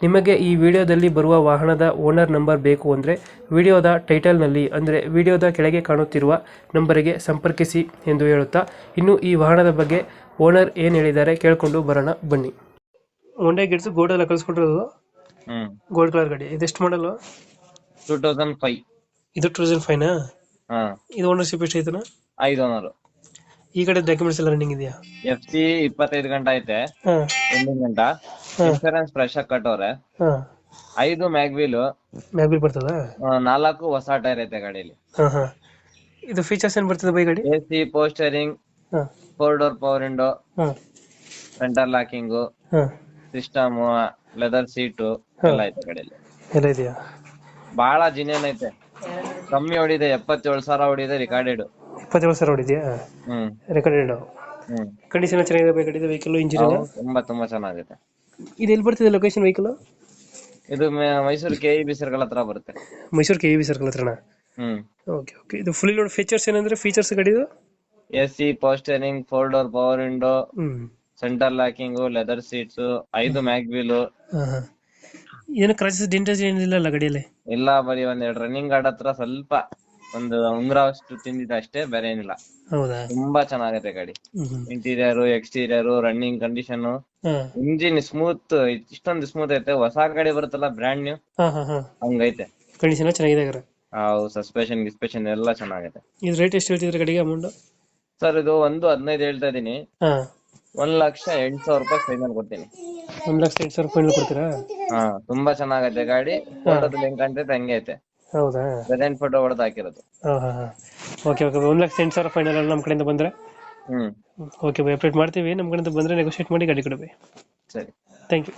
ನಿಮಗೆ ಈ ವಿಡಿಯೋದಲ್ಲಿ ಬರುವ ವಾಹನದ ಓನರ್ ನಂಬರ್ ಬೇಕು ಅಂದರೆ ವಿಡಿಯೋದ ಟೈಟಲ್ನಲ್ಲಿ ಅಂದರೆ ವಿಡಿಯೋದ ಕೆಳಗೆ ಕಾಣುತ್ತಿರುವ ನಂಬರಿಗೆ ಸಂಪರ್ಕಿಸಿ ಎಂದು ಹೇಳುತ್ತಾ ಇನ್ನು ಈ ವಾಹನದ ಬಗ್ಗೆ ಓನರ್ ಏನು ಹೇಳಿದ್ದಾರೆ ಕೇಳಿಕೊಂಡು ಬರೋಣ ಬನ್ನಿ. ಒಂದೇ ಗಿಡ್ಸು ಗೋಲ್ಡೆಲ್ಲ ಕಳಿಸ್ಕೊಟ್ಟಿರೋದು? ಹ್ಮ್. ಗೋಲ್ಡ್ ಕಲರ್ ಗಾಡಿ. ಇದೆಷ್ಟು ಮಾಡಲು ಟೂ ತೌಸಂಡ್ ಫೈವ್ ಇದು ಟೂ ತೌಸಂಡ್ ಫೈವ್ನಾ ಹಾ. ಇದು ಓನರ್ಶಿಪ್ ಎಷ್ಟು ಐತನ? ಐದು ಓನರು ಈ ಕಡೆ ಡಾಕ್ಯುಮೆಂಟ್ಸ್ ಎಲ್ಲ ರನ್ನಿಂಗ್ ಇದೆಯಾ? ಎಫ್ ಸಿ ಇಪ್ಪತ್ತೈದು ಗಂಟೆ ಐತೆ. ಹಾಂ. ಗಂಟ. ಹಾ. ಇನ್ಸೂರೆನ್ಸ್ ಫ್ರೆಶ್ ಆಗಿ ಕಟ್ಟವ್ರೆ ಹಾಂ. ಐದು ಮ್ಯಾಗ್ವೀಲು ಮ್ಯಾಗ್ಬಿಲ್ ಬರ್ತದಾ? ನಾಲ್ಕು ಹೊಸ ಟೈರ್ ಐತೆ ಗಾಡಿಲಿ. ಹಾಂ ಹಾಂ. ಇದು ಫೀಚರ್ಸ್ ಏನ್ ಬರ್ತದೆ ಬೈ ಗಾಡಿ? ಎಸಿ ಸಿ ಪೋಸ್ಟರಿಂಗ್ ಹಾಂ. ಫೋರ್ ಡೋರ್ ಪವರ್ ವಿಂಡೋ ಹಾಂ. ಸೆಂಟರ್ ಲಾಕಿಂಗು ಹಾಂ. ಸಿಸ್ಟಮ್ ಲೆದರ್ ಸೀಟು ಎಲ್ಲ ಐತೆ ಗಾಡಿಲಿ. ಎಲ್ಲ ಇದೆಯಾ? ಬಹಳ ಜಿನೇನ್ ಐತೆ. ಕಮ್ಮಿ ಹೊಡಿದೆ ಎಪ್ಪತ್ತೇಳು ಸಾವಿರ ಹೊಡಿದೆ ರಿಕಾರ್ಡೆಡ್ ಇಪ್ಪತ್ತೇಳು ಸಾವಿರ ಹೊಡಿದೆಯಾ? ಹ್ಮ್. ರೆಕಾರ್ಡೆಡ್ ಕಂಡೀಷನ್ ಚೆನ್ನಾಗಿದೆ ಬೈ ಗಾಡಿದು ವೆಹಿಕಲ್ ಇಂಜಿನ್ ತುಂಬಾ ತುಂಬಾ ಚೆನ್ನಾಗೈತೆ. ಇದು ಎಲ್ಲಿ ಬರ್ತಿದೆ ಲೊಕೇಶನ್ ವೆಹಿಕಲ್ ಇದು ಮೆ- Mysuru K E B circle ಹತ್ರ ಬರುತ್ತೆ. Mysuru K E B circle ಹತ್ರನ? ಹ್ಮ್. ಓಕೆ ಓಕೆ ಇದು ಫುಲ್ ಲೋಡ್ ಫೀಚರ್ಸ್ ಏನಂದ್ರೆ ಫೀಚರ್ಸ್ ಗಾಡಿದು A C power steering four door power window hmm. Centre locking leather seats ಐದು mag wheel ಹಾಂ ಹಾಂ. ಏನು ಕ್ರಾಚಸ್ ಡಿಂಟೇಜ್ ಏನಿಲ್ಲ ಅಲ್ಲ ಗಾಡಿಯಲ್ಲಿ? ಇಲ್ಲ ಬರೀ ಒಂದೆರಡು ರನ್ನಿಂಗ್ ಗಾರ್ಡ್ ಹತ್ರ ಸ್ವಲ್ಪ ಒಂದು ಉಂಗ್ರ ಅಷ್ಟು ತಿಂದಿದೆ ಅಷ್ಟೇ ಬೇರೆ ಏನಿಲ್ಲ. ಹೌದಾ? ತುಂಬಾ ಚೆನ್ನಾಗೈತೆ ಗಾಡಿ. ಹ್ಮ್ ಇಂಟೀರಿಯರ್ ಎಕ್ಸ್ಟೀರಿಯರ್ ರನ್ನಿಂಗ್ ಕಂಡೀಷನ್ ಹಾಂ. ಇಂಜಿನ್ ಸ್ಮೂತ್ ಇಷ್ಟೊಂದು ಸ್ಮೂತ್ ಐತೆ. ಹೊಸ ಗಾಡಿ ಬರುತ್ತಲ್ಲ ಬ್ರಾಂಡ್ ನ್ಯೂ ಹಾಂ ಹಾಂ ಹಾಂ. ಹಂಗೈತೆ. ಕಂಡೀಷನ್ ಚೆನ್ನಾಗಿದೆ ಹಾಗಾದ್ರೆ? ಅವು ಸಸ್ಪೆಷನ್ ಗಿಸ್ಪೆಷನ್ ಎಲ್ಲ ಚೆನ್ನಾಗೈತೆ. ಇದು ರೇಟ್ ಎಷ್ಟು ಹೇಳ್ತಿದ್ರೆ ಗಾಡಿಗೆ ಅಮೌಂಟ್ ಸರ್ ಇದು ಒಂದು ಹದಿನೈದು ಹೇಳ್ತಾ ಇದೀನಿ ಹಾಂ. ಒಂದ್ ಲಕ್ಷ ಎಂಟ್ ಸಾವಿರ ರೂಪಾಯಿ ಫೈನಲ್ ಕೊಡ್ತೀನಿ. ಒಂದು ಲಕ್ಷ ಎಂಟು ಸಾವಿರ ಫೈನಲ್ ಕೊಡ್ತೀರಾ? ಹಾ ತುಂಬಾ ಚೆನ್ನಾಗೈತೆ ಗಾಡಿ. ಫೋಟೋದಲ್ಲಿ ಹೆಂಗ್ ಕಾಣ್ತೈತೆ ಹಂಗೆ ಐತೆ. ಹೌದಾ? ಪ್ರೆಸೆಂಟ್ ಫೋಟೋ ಹೊಡೆದು ಹಾಕಿರೋದು. ಹಾಂ ಹಾಂ ಹಾಂ. ಓಕೆ ಓಕೆ ಒಂದು ಲಕ್ಷ ಎಂಟು ಸಾವಿರ ಫೈನಲ್ ನಮ್ಮ ಕಡೆಯಿಂದ ಬಂದ್ರೆ? ಹ್ಮ್. Okay by. ಅಪ್ಡೇಟ್ ಮಾಡ್ತೀವಿ. ನಮ್ಮ ಕಡೆಯಿಂದ ಬಂದ್ರೆ ನೆಗೋಷಿಯೇಟ್ ಮಾಡಿ ಗಾಡಿ ಕೊಡಬೇಕು ಸರಿ. Thank you